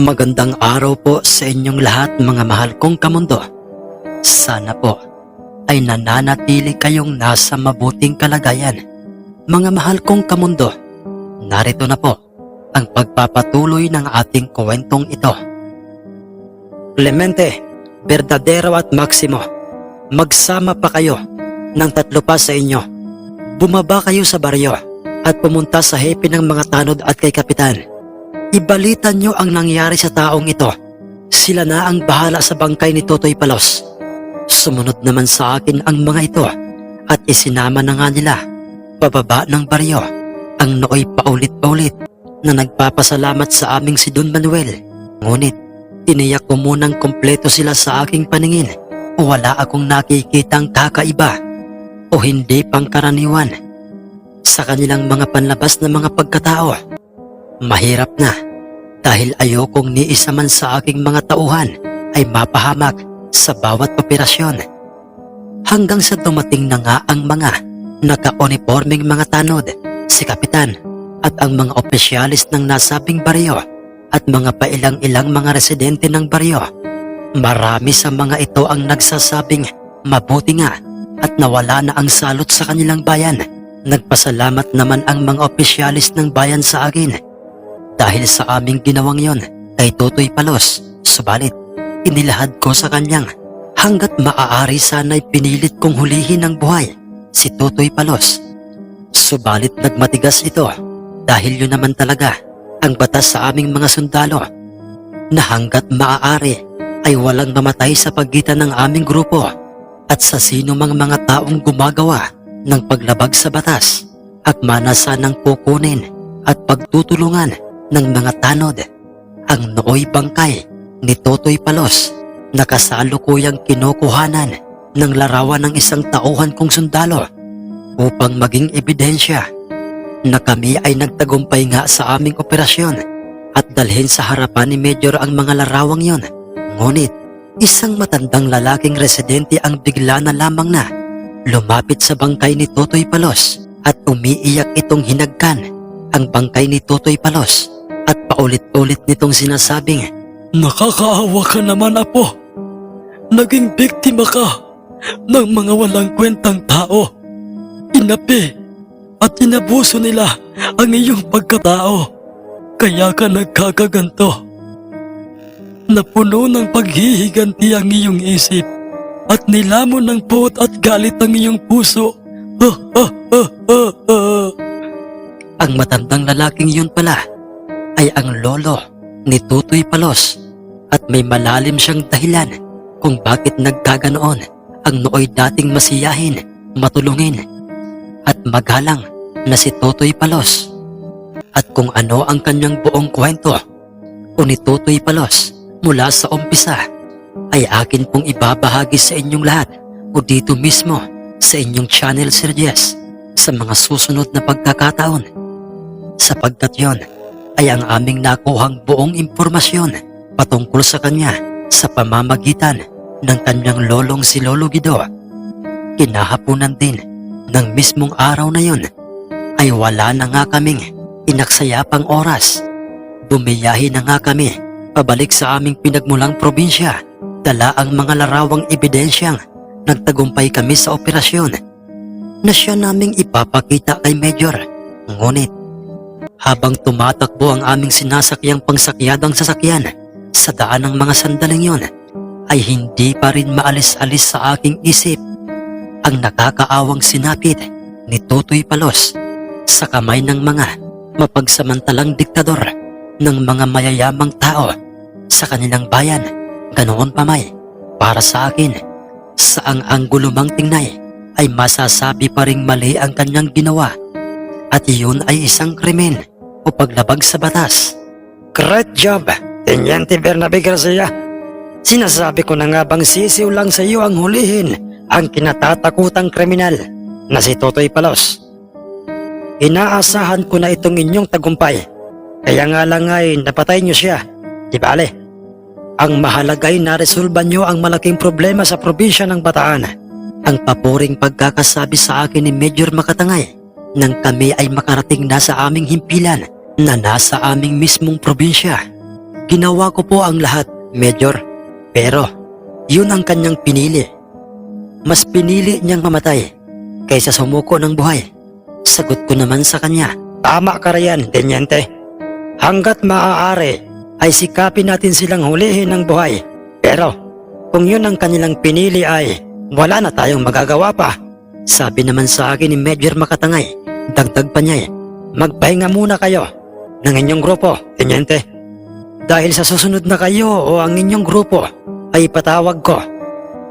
Magandang araw po sa inyong lahat mga mahal kong kamundo. Sana po ay nananatili kayong nasa mabuting kalagayan. Mga mahal kong kamundo, narito na po ang pagpapatuloy ng ating kwentong ito. Clemente, Verdadero at Maximo, magsama pa kayo ng tatlo pa sa inyo. Bumaba kayo sa baryo at pumunta sa hepe ng mga tanod at kay kapitan. Ibalita nyo ang nangyari sa taong ito. Sila na ang bahala sa bangkay ni Totoy Palos. Sumunod naman sa akin ang mga ito at isinama na nga nila pababa ng baryo ang nooy paulit-paulit na nagpapasalamat sa aming si Don Manuel. Ngunit tiniyak ko munang kompleto sila sa aking paningin. Wala akong nakikitang kakaiba o hindi pangkaraniwan sa kanilang mga panlabas na mga pagkatao. Mahirap na dahil ayokong ni isa man sa aking mga tauhan ay mapahamak sa bawat operasyon. Hanggang sa dumating na nga ang mga naka-uniforming mga tanod, si Kapitan at ang mga opisyalis ng nasabing baryo at mga pailang-ilang mga residente ng baryo. Marami sa mga ito ang nagsasabing mabuti nga at nawala na ang salot sa kanilang bayan. Nagpasalamat naman ang mga opisyalis ng bayan sa akin dahil sa aming ginawang yon kay Totoy Palos. Subalit, inilahad ko sa kanyang hanggat maaari sana'y pinilit kong hulihin ng buhay si Totoy Palos. Subalit nagmatigas ito dahil yun naman talaga ang batas sa aming mga sundalo na hanggat maaari ay walang mamatay sa pagitan ng aming grupo at sa sino mang mga taong gumagawa ng paglabag sa batas at manasa ng kukunin at pagtutulungan ng mga tanod. Ang nooy bangkay ni Totoy Palos na kasalukuyang kinukuhanan ng larawan ng isang tauhan kong sundalo upang maging ebidensya na kami ay nagtagumpay nga sa aming operasyon at dalhin sa harapan ni Major ang mga larawang yon. Ngunit, isang matandang lalaking residente ang bigla na lamang na lumapit sa bangkay ni Totoy Palos at umiiyak itong hinagkan ang bangkay ni Totoy Palos at paulit-ulit nitong sinasabing, Nakakaawa ka naman, Apo. Naging biktima ka ng mga walang kwentang tao. Inapi at inabuso nila ang iyong pagkatao. Kaya ka nagkakaganto. Napuno ng paghihiganti ang iyong isip at nilamon ng puot at galit ang iyong puso. Ah, ah, ah, ah, ah. ang matandang lalaking yun pala ay ang lolo ni Tutoy Palos at may malalim siyang dahilan kung bakit nagkaganoon ang nooy dating masiyahin, matulungin at magalang na si Totoy Palos. At kung ano ang kanyang buong kwento o ni Totoy Palos mula sa umpisa ay akin pong ibabahagi sa inyong lahat o dito mismo sa inyong channel Sir Jess sa mga susunod na pagkakataon. Sapagkat yon ay ang aming nakuhang buong impormasyon patungkol sa kanya sa pamamagitan ng kanyang lolong si Lolo Guido. Kinahapunan din ng mismong araw na yon ay wala na nga kaming inaksayapang oras. Bumiyahi na nga kami pabalik sa aming pinagmulang probinsya. Dala ang mga larawang ebidensyang nagtagumpay kami sa operasyon na siya naming ipapakita kay Major. Ngunit habang tumatakbo ang aming sinasakyang pangsakyadang sasakyan sa daan ng mga sandaling yon, ay hindi pa rin maalis-alis sa aking isip ang nakakaawang sinapit ni Totoy Palos sa kamay ng mga mapagsamantalang diktador ng mga mayayamang tao sa kanilang bayan. Ganoon pa may, para sa akin, sa ang anggulo mang tingnay ay masasabi pa ring mali ang kanyang ginawa at iyon ay isang krimen o paglabag sa batas. Great job, Teniente Bernabe Garcia. Sinasabi ko na nga bang sisiw lang sa iyo ang hulihin ang kinatatakutang kriminal na si Totoy Palos. Inaasahan ko na itong inyong tagumpay. Kaya nga lang ay napatay niyo siya. Di bale? Ang mahalaga ay naresolba niyo ang malaking problema sa probinsya ng Bataan. Ang papuring pagkakasabi sa akin ni Major Makatangay nang kami ay makarating na sa aming himpilan na nasa aming mismong probinsya. Ginawa ko po ang lahat, Major. Pero, yun ang kanyang pinili. Mas pinili niyang mamatay kaysa sumuko ng buhay. Sagot ko naman sa kanya, Tama ka riyan, Tenyente. Hanggat maaari, ay sikapin natin silang hulihin ng buhay. Pero, kung yun ang kanilang pinili ay wala na tayong magagawa pa. Sabi naman sa akin ni Major Makatangay, dagdag pa niya eh, magpahinga muna kayo ng inyong grupo, Tenyente. Dahil sa susunod na kayo o ang inyong grupo ay patawag ko,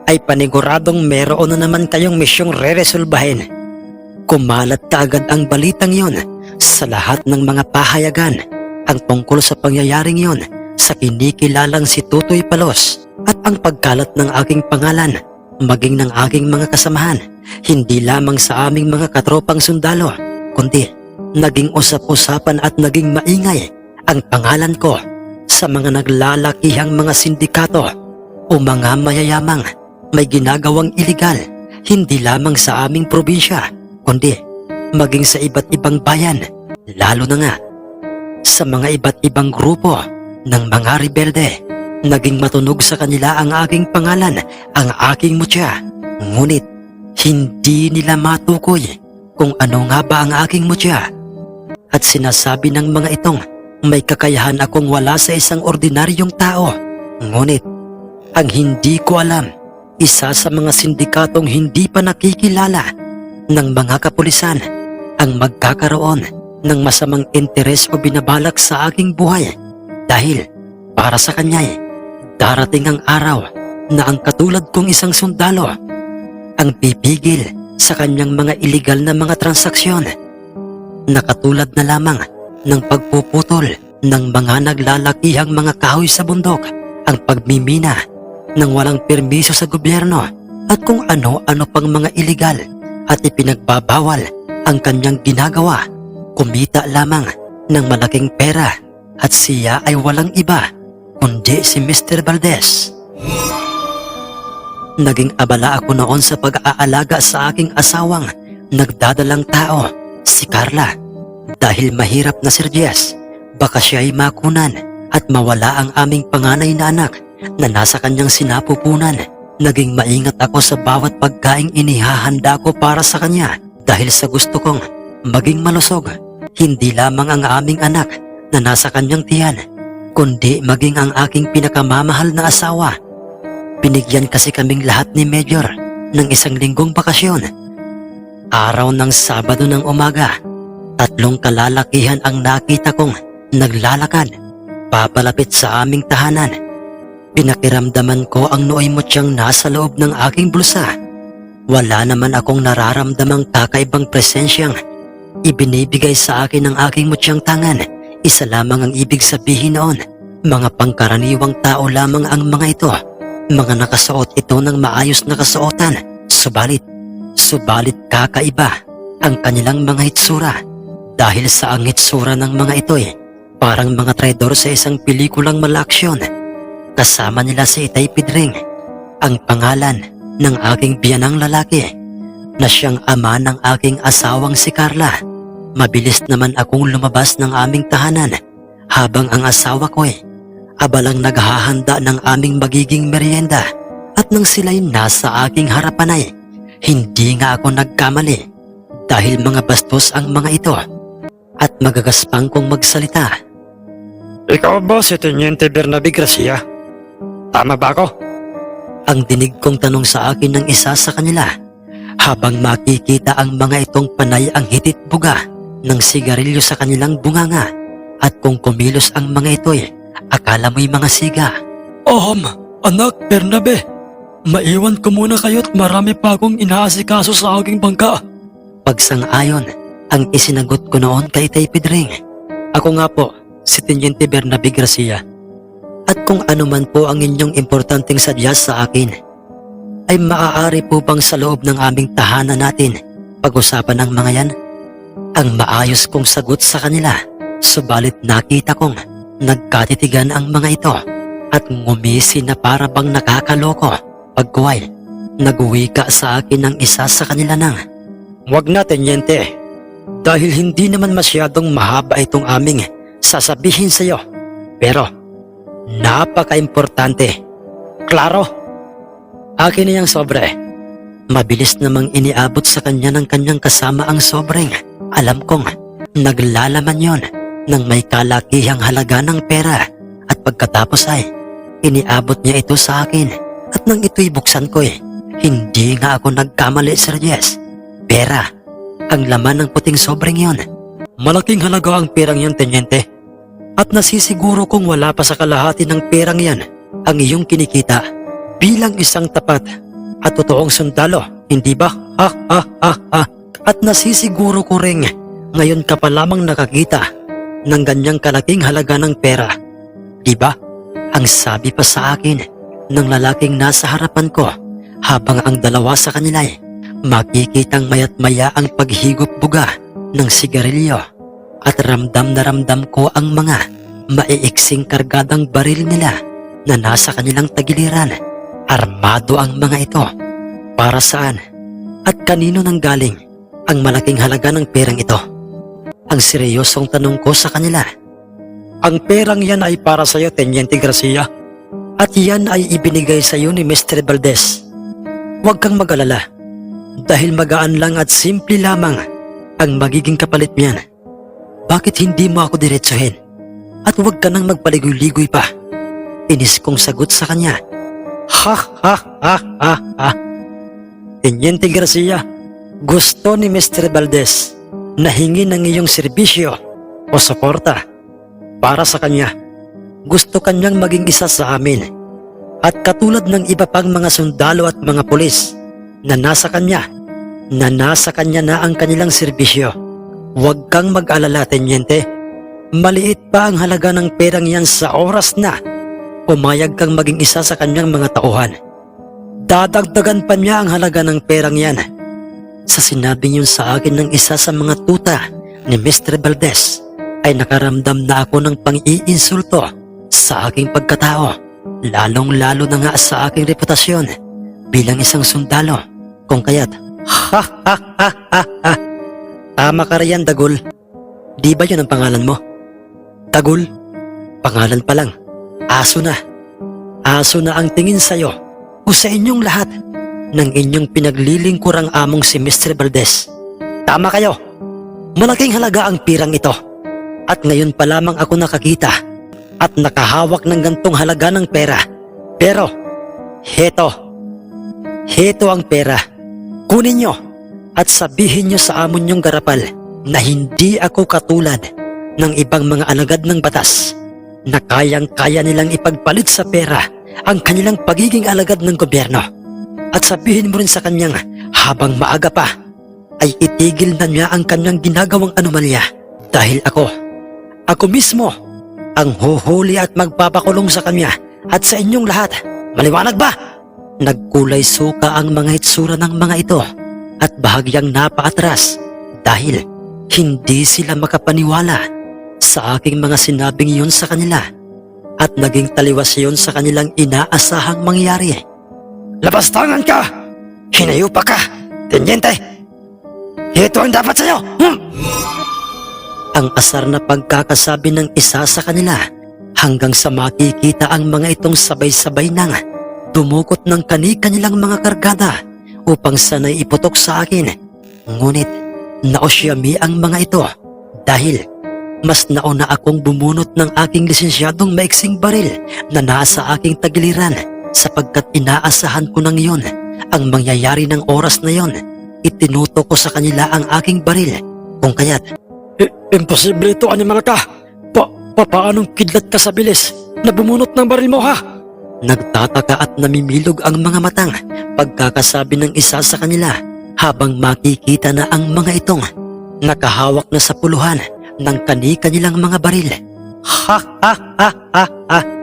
ay paniguradong meron na naman kayong misyong re-resolbahin. Kumalat kaagad ang balitang yon sa lahat ng mga pahayagan ang tungkol sa pangyayaring yon sa kinikilalang si Tutoy Palos at ang pagkalat ng aking pangalan maging ng aking mga kasamahan hindi lamang sa aming mga katropang sundalo kundi naging usap-usapan at naging maingay ang pangalan ko sa mga naglalakihang mga sindikato o mga mayayamang may ginagawang iligal hindi lamang sa aming probinsya kundi maging sa iba't ibang bayan lalo na nga sa mga iba't ibang grupo ng mga rebelde. Naging matunog sa kanila ang aking pangalan, ang aking mutya. Ngunit, hindi nila matukoy kung ano nga ba ang aking mutya. At sinasabi ng mga itong may kakayahan akong wala sa isang ordinaryong tao. Ngunit, ang hindi ko alam, isa sa mga sindikatong hindi pa nakikilala ng mga kapulisan ang magkakaroon ng masamang interes o binabalak sa aking buhay dahil para sa kanya ay darating ang araw na ang katulad kong isang sundalo ang pipigil sa kanyang mga iligal na mga transaksyon na katulad na lamang ng pagpuputol ng mga naglalakihang mga kahoy sa bundok ang pagmimina ng walang permiso sa gobyerno at kung ano-ano pang mga iligal at ipinagbabawal ang kanyang ginagawa kumita lamang ng malaking pera at siya ay walang iba kundi si Mr. Valdez. Naging abala ako noon sa pag-aalaga sa aking asawang nagdadalang tao, si Carla. Dahil mahirap na si Jess, baka siya ay makunan at mawala ang aming panganay na anak na nasa kanyang sinapupunan. Naging maingat ako sa bawat pagkaing inihahanda ko para sa kanya dahil sa gusto kong maging malusog. Hindi lamang ang aming anak na nasa kanyang tiyan, kundi maging ang aking pinakamamahal na asawa. Binigyan kasi kaming lahat ni Major ng isang linggong bakasyon. Araw ng Sabado ng umaga, tatlong kalalakihan ang nakita kong naglalakad papalapit sa aming tahanan. Pinakiramdaman ko ang nooy mo siyang nasa loob ng aking bulsa. Wala naman akong nararamdamang kakaibang presensyang ibinibigay sa akin ng aking mutyang tangan. Isa lamang ang ibig sabihin noon. Mga pangkaraniwang tao lamang ang mga ito. Mga nakasuot ito ng maayos na kasuotan. Subalit, subalit kakaiba ang kanilang mga hitsura. Dahil sa ang hitsura ng mga ito eh, parang mga traidor sa isang pelikulang malaksyon. Kasama nila si Itay Pidring, ang pangalan ng aking biyanang lalaki na siyang ama ng aking asawang si Carla. Mabilis naman akong lumabas ng aming tahanan habang ang asawa ko ay abalang naghahanda ng aming magiging merienda at nang sila'y nasa aking harapan ay hindi nga ako nagkamali dahil mga bastos ang mga ito at magagaspang kong magsalita. Ikaw ba si Teniente Bernabe Gracia? Tama ba ako? Ang dinig kong tanong sa akin ng isa sa kanila habang makikita ang mga itong panay ang hitit buga ng sigarilyo sa kanilang bunganga at kung kumilos ang mga ito eh, akala mo'y mga siga. Um, anak Bernabe, maiwan ko muna kayo at marami pa akong inaasikaso sa aking bangka. Pagsang-ayon ang isinagot ko noon kay Tay Pedring. Ako nga po, si Teniente Bernabe Gracia. At kung ano man po ang inyong importanteng sadyas sa akin, ay maaari po bang sa loob ng aming tahanan natin pag-usapan ng mga yan? Ang maayos kong sagot sa kanila, subalit nakita kong nagkatitigan ang mga ito at ngumisi na para bang nakakaloko pagkuway. Nagwika sa akin ng isa sa kanila nang, Huwag natin yente, dahil hindi naman masyadong mahaba itong aming sasabihin sa iyo. Pero Napaka-importante. Klaro? Akin na yung sobre. Mabilis namang iniabot sa kanya ng kanyang kasama ang sobreng. Alam kong naglalaman yon ng may kalakihang halaga ng pera at pagkatapos ay iniabot niya ito sa akin at nang ito'y buksan ko eh, hindi nga ako nagkamali Sir Jess. Pera, ang laman ng puting sobreng yon. Malaking halaga ang perang yan, Tenyente. At nasisiguro kong wala pa sa kalahati ng perang yan ang iyong kinikita bilang isang tapat at totoong sundalo, hindi ba? Ha ha ha ha. At nasisiguro ko ring ngayon ka pa lamang nakakita ng ganyang kalaking halaga ng pera. Di ba? Ang sabi pa sa akin ng lalaking nasa harapan ko habang ang dalawa sa kanila ay makikitang mayat maya ang paghigop buga ng sigarilyo at ramdam na ramdam ko ang mga maiiksing kargadang baril nila na nasa kanilang tagiliran. Armado ang mga ito. Para saan? At kanino nang galing ang malaking halaga ng perang ito? Ang seryosong tanong ko sa kanila. Ang perang yan ay para sa iyo, Teniente Garcia. At yan ay ibinigay sa iyo ni Mr. Valdez. Huwag kang mag-alala. Dahil magaan lang at simple lamang ang magiging kapalit niyan. Bakit hindi mo ako diretsuhin? At huwag ka nang magpaligoy-ligoy pa. Inis kong sagot sa kanya. Ha ha ha ha ha. Teniente Garcia, gusto ni Mr. Valdez na hingi ng iyong serbisyo o suporta para sa kanya. Gusto kanyang maging isa sa amin. At katulad ng iba pang mga sundalo at mga pulis na nasa kanya, na nasa kanya na ang kanilang serbisyo. Huwag kang mag-alala, Tenyente. Maliit pa ang halaga ng perang yan sa oras na pumayag kang maging isa sa kanyang mga tauhan. Dadagdagan pa niya ang halaga ng perang yan. Sa sinabi niyo sa akin ng isa sa mga tuta ni Mr. Valdez, ay nakaramdam na ako ng pang-iinsulto sa aking pagkatao. Lalong-lalo na nga sa aking reputasyon bilang isang sundalo. Kung kaya't, ha ha ha ha ha. Tama ka riyan, Dagul. Di ba yun ang pangalan mo? Dagul? Pangalan pa lang. Aso na. Aso na ang tingin sa'yo o sa inyong lahat ng inyong pinaglilingkurang among si Mr. Valdez. Tama kayo. Malaking halaga ang pirang ito. At ngayon pa lamang ako nakakita at nakahawak ng gantong halaga ng pera. Pero, heto. Heto ang pera. Kunin nyo at sabihin nyo sa amon nyong garapal na hindi ako katulad ng ibang mga alagad ng batas na kayang-kaya nilang ipagpalit sa pera ang kanilang pagiging alagad ng gobyerno. At sabihin mo rin sa kanyang habang maaga pa ay itigil na niya ang kanyang ginagawang anomalya dahil ako, ako mismo ang huhuli at magpapakulong sa kanya at sa inyong lahat. Maliwanag ba? Nagkulay suka ang mga hitsura ng mga ito at bahagyang napaatras dahil hindi sila makapaniwala sa aking mga sinabing yun sa kanila at naging taliwas yun sa kanilang inaasahang mangyari. Labastangan ka! Hinayupa ka! Tenyente! Ito ang dapat sa'yo! Hmm! Ang asar na pagkakasabi ng isa sa kanila hanggang sa makikita ang mga itong sabay-sabay nang dumukot ng kani-kanilang mga kargada upang sanay iputok sa akin. Ngunit naosyami ang mga ito dahil mas nauna akong bumunot ng aking lisensyadong maiksing baril na nasa aking tagiliran sapagkat inaasahan ko nang yon ang mangyayari ng oras na yon. Itinuto ko sa kanila ang aking baril kung kaya't imposible ito, animal ka! Pa, pa paanong kidlat ka sa bilis na bumunot ng baril mo, ha? Nagtataka at namimilog ang mga matang pagkakasabi ng isa sa kanila habang makikita na ang mga itong nakahawak na sa puluhan ng kani-kanilang mga baril. Ha ha ha ha ha!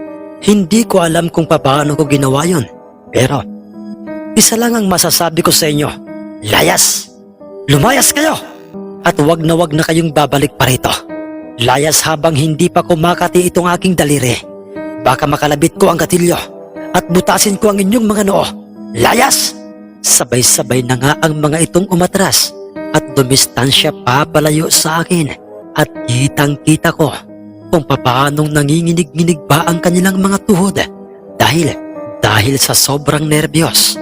Hindi ko alam kung paano ko ginawa yon. Pero, isa lang ang masasabi ko sa inyo. Layas! Lumayas kayo! At wag na wag na kayong babalik pa rito. Layas habang hindi pa kumakati itong aking daliri. Baka makalabit ko ang gatilyo at butasin ko ang inyong mga noo. Layas! Sabay-sabay na nga ang mga itong umatras at dumistansya papalayo sa akin at kitang kita ko kung papaanong nanginginig-nginig ba ang kanilang mga tuhod dahil, dahil sa sobrang nerbiyos.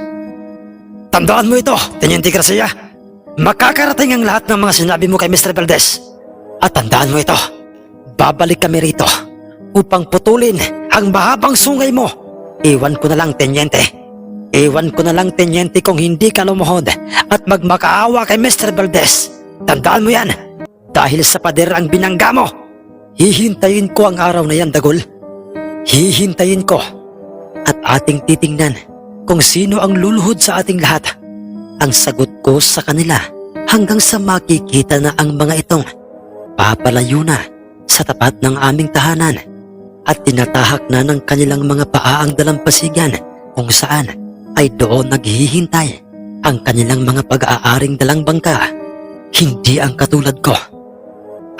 Tandaan mo ito, Teniente Garcia. Makakarating ang lahat ng mga sinabi mo kay Mr. Valdez. At tandaan mo ito, babalik kami rito upang putulin ang mahabang sungay mo. Iwan ko na lang, Teniente. Iwan ko na lang, Teniente, kung hindi ka lumuhod at magmakaawa kay Mr. Valdez. Tandaan mo yan, dahil sa pader ang binangga mo. Hihintayin ko ang araw na yan, Dagol. Hihintayin ko at ating titingnan kung sino ang luluhod sa ating lahat. Ang sagot ko sa kanila hanggang sa makikita na ang mga itong papalayo na sa tapat ng aming tahanan at tinatahak na ng kanilang mga paa ang dalampasigan kung saan ay doon naghihintay ang kanilang mga pag-aaring dalang bangka. Hindi ang katulad ko.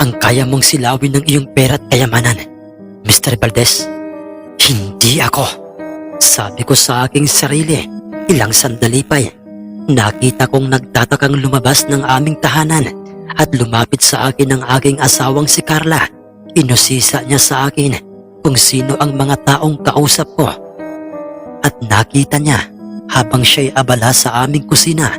Ang kaya mong silawin ng iyong pera at kayamanan. Mr. Valdez, hindi ako. Sabi ko sa aking sarili, ilang sandali pa'y nakita kong nagtatakang lumabas ng aming tahanan at lumapit sa akin ang aking asawang si Carla. Inusisa niya sa akin kung sino ang mga taong kausap ko. At nakita niya habang siya'y abala sa aming kusina.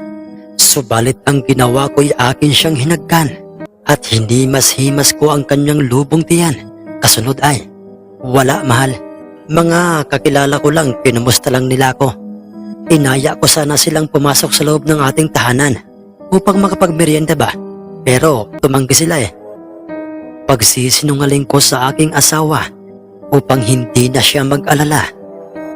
Subalit ang ginawa ko'y akin siyang hinagkan at hindi mas himas ko ang kanyang lubong tiyan. Kasunod ay, wala mahal. Mga kakilala ko lang, kinumusta lang nila ako. Inaya ko sana silang pumasok sa loob ng ating tahanan upang makapagmerienda ba. Pero tumanggi sila eh. Pagsisinungaling ko sa aking asawa upang hindi na siya mag-alala.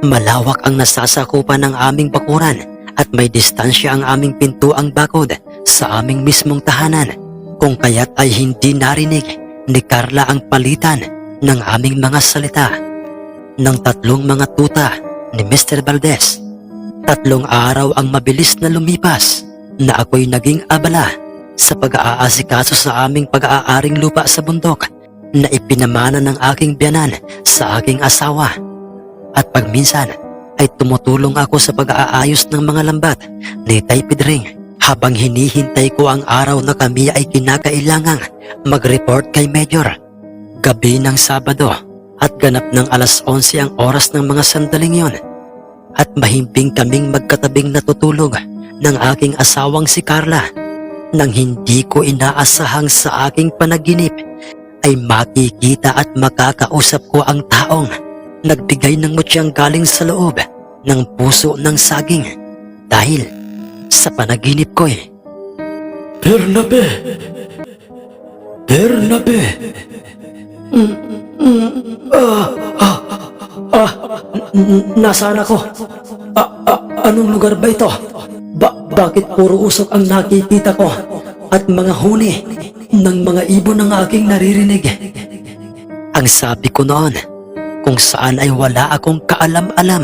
Malawak ang nasasakupan ng aming bakuran at may distansya ang aming pintuang bakod sa aming mismong tahanan kung kaya't ay hindi narinig ni Carla ang palitan ng aming mga salita ng tatlong mga tuta ni Mr. Valdez. Tatlong araw ang mabilis na lumipas na ako'y naging abala sa pag-aasikaso sa aming pag-aaring lupa sa bundok na ipinamana ng aking biyanan sa aking asawa. At pagminsan ay tumutulong ako sa pag-aayos ng mga lambat ni Taipidring habang hinihintay ko ang araw na kami ay kinakailangang mag-report kay Major. Gabi ng Sabado at ganap ng alas 11 ang oras ng mga sandaling yon at mahimping kaming magkatabing natutulog ng aking asawang si Carla. Nang hindi ko inaasahang sa aking panaginip ay makikita at makakausap ko ang taong nagbigay ng mutyang galing sa loob ng puso ng saging. Dahil sa panaginip ko eh. Bernabe! Bernabe! N- nasaan ako? A- a- anong lugar ba ito? Ba- bakit puro usok ang nakikita ko at mga huni ng mga ibon ang aking naririnig? Ang sabi ko noon, kung saan ay wala akong kaalam-alam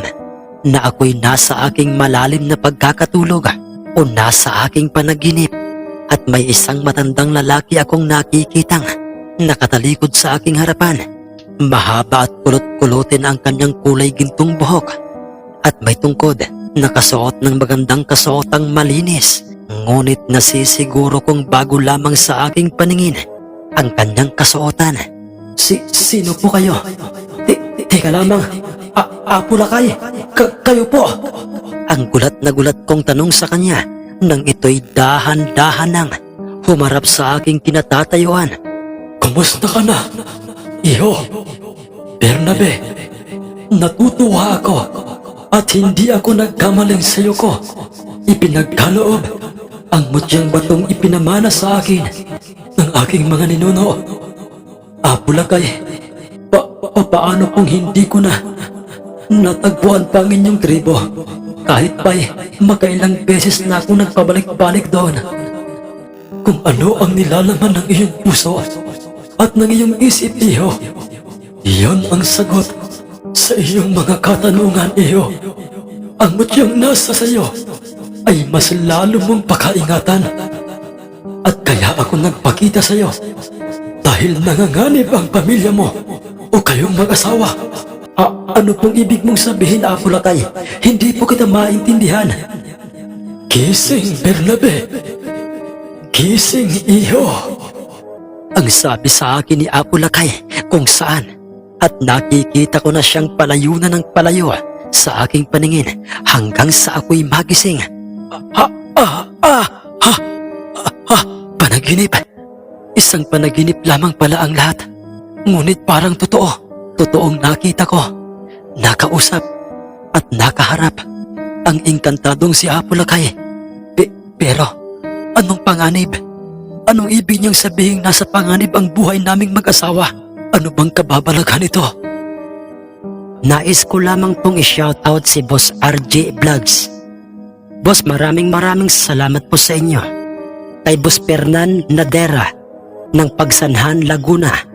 na ako'y nasa aking malalim na pagkakatulog o nasa aking panaginip at may isang matandang lalaki akong nakikitang nakatalikod sa aking harapan. Mahaba at kulot-kulotin ang kanyang kulay gintong buhok at may tungkod na kasuot ng magandang kasuotang malinis. Ngunit nasisiguro kong bago lamang sa aking paningin ang kanyang kasuotan. Si, sino po kayo? Te, teka lamang, A Apulakay, Ka- kayo po! Ang gulat na gulat kong tanong sa kanya nang ito'y dahan-dahan nang humarap sa aking kinatatayuan. Kumusta ka na? Iho, Bernabe, natutuwa ako at hindi ako nagkamaling sa iyo ko. Ipinagkaloob ang mutyang batong ipinamana sa akin ng aking mga ninuno. Apulakay, pa, pa paano kung hindi ko na natagpuan pa ang inyong tribo? Kahit pa'y makailang beses na ako nagpabalik-balik doon. Kung ano ang nilalaman ng iyong puso at ng iyong isip, Iho. Iyon ang sagot sa iyong mga katanungan, Iho. Ang mutyang nasa sa iyo ay mas lalo mong pakaingatan. At kaya ako nagpakita sa iyo dahil nanganganib ang pamilya mo o kayong mag-asawa. Ano pong ibig mong sabihin, Apulakay? Hindi po kita maintindihan. Gising, Bernabe. Gising, Iho. Ang sabi sa akin ni Apulakay kung saan at nakikita ko na siyang palayo ng palayo sa aking paningin hanggang sa ako'y magising. Ha, ah, ha, ah, ha, panaginip. Isang panaginip lamang pala ang lahat. Ngunit parang totoo. Totoong nakita ko. Nakausap at nakaharap ang inkantadong si Apolakay. Pe- pero, anong panganib? Anong ibig niyang sabihin nasa panganib ang buhay naming mag-asawa? Ano bang kababalaghan ito? Nais ko lamang pong i-shoutout si Boss RJ Vlogs. Boss, maraming maraming salamat po sa inyo. Kay Boss Fernan Nadera ng Pagsanhan, Laguna.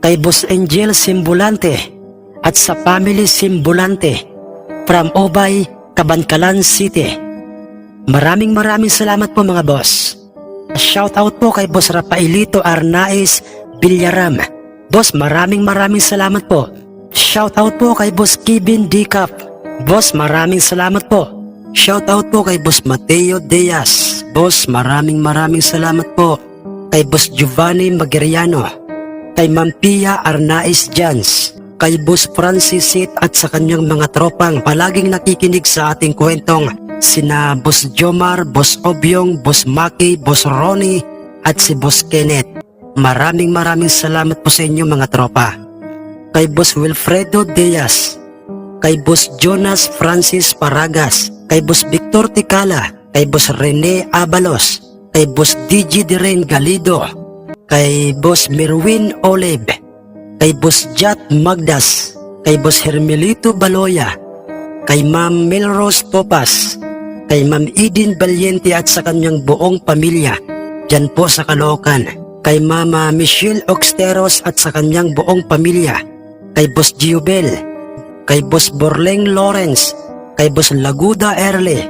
Kay Boss Angel Simbulante at sa Family Simbulante from Obay, Kabankalan City. Maraming maraming salamat po mga boss. Shoutout po kay Boss Rafaelito Arnaiz Villaram. Boss, maraming maraming salamat po. Shoutout po kay Boss Kevin Dicap. Boss, maraming salamat po. Shoutout po kay Boss Mateo Diaz. Boss, maraming maraming salamat po. Kay Boss Giovanni Magiriano. Kay Ma'am Pia Arnaiz Jans. Kay Boss Francis Sit at sa kanyang mga tropang palaging nakikinig sa ating kwentong sina Boss Jomar, Boss Obyong, Boss Maki, Boss Ronnie at si Boss Kenneth. Maraming maraming salamat po sa inyo mga tropa. Kay Boss Wilfredo Diaz, kay Boss Jonas Francis Paragas, kay Boss Victor Ticala, kay Boss Rene Abalos, kay Boss DJ Diren Galido, kay Boss Merwin Oleb, kay Boss Jat Magdas, kay Boss Hermelito Baloya, kay Ma'am Melrose Popas, kay Ma'am Eden Valiente at sa kanyang buong pamilya, dyan po sa Caloocan, kay Mama Michelle Oxteros at sa kanyang buong pamilya, kay Boss Giobel, kay Boss Borleng Lawrence, kay Boss Laguda Erle,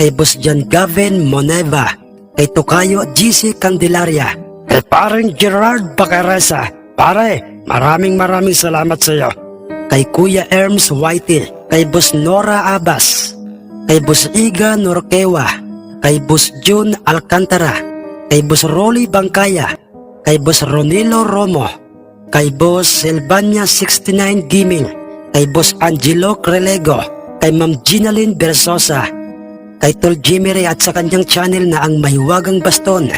kay Boss John Gavin Moneva, kay Tokayo GC Candelaria, kay parang Gerard Bacaresa. Pare, maraming maraming salamat sa iyo. Kay Kuya Erms Whitey, kay Boss Nora Abbas, kay Boss Iga Norquewa, kay Boss June Alcantara, kay Boss Rolly Bangkaya, kay Boss Ronilo Romo, kay Boss Silvania 69 Gaming, kay Boss Angelo Crelego, kay Ma'am Ginalyn Bersosa, kay Tol Jimmy Ray at sa kanyang channel na ang Mahiwagang Baston,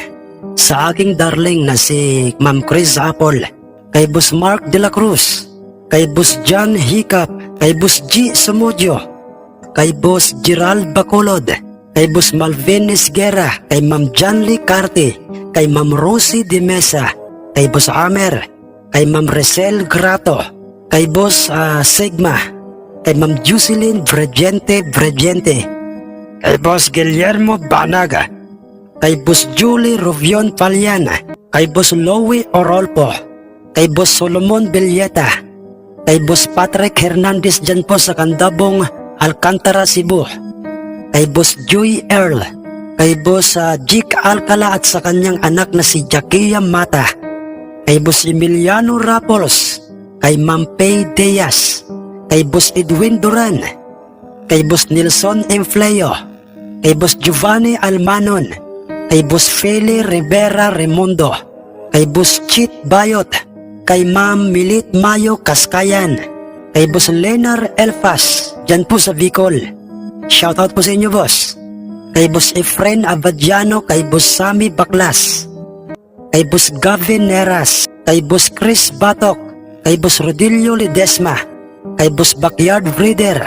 sa aking darling na si Ma'am Chris Apple, kay Boss Mark De La Cruz, kay Boss John Hiccup, kay Boss G. Sumudio, kay Boss Gerald Bacolod, kay Boss Malvin Esguera, kay Ma'am Janly Carte, kay Ma'am Rosie De Mesa, kay Boss Amer, kay Ma'am Resel Grato, kay Boss ah, Sigma, kay Ma'am Jocelyn Bregente Bregente, kay Boss Guillermo Banaga, kay Boss Julie Rovion Paliana, kay Boss Lowy Orolpo, kay Boss Solomon Villeta, kay Boss Patrick Hernandez dyan po sa Kandabong, Alcantara, Cebu, kay Boss Joy Earl, kay Boss ah, Jik Alcala at sa kanyang anak na si Jackia Mata, kay Boss Emiliano Rapols, kay Ma'am Pay Diaz, kay Boss Edwin Duran, kay Boss Nelson Enfleo, kay Boss Giovanni Almanon, kay Boss Feli Rivera Remundo, kay Boss Chit Bayot, kay Ma'am Milit Mayo Kaskayan, kay Boss Lenar Elfas, dyan po sa Bicol. Shoutout po sa inyo, boss. Kay Boss Efren Abadiano, kay Boss Sami Baklas, kay Boss Gavin Neras, kay Boss Chris Batok, kay Boss Rodilio Ledesma, kay Boss Backyard Breeder,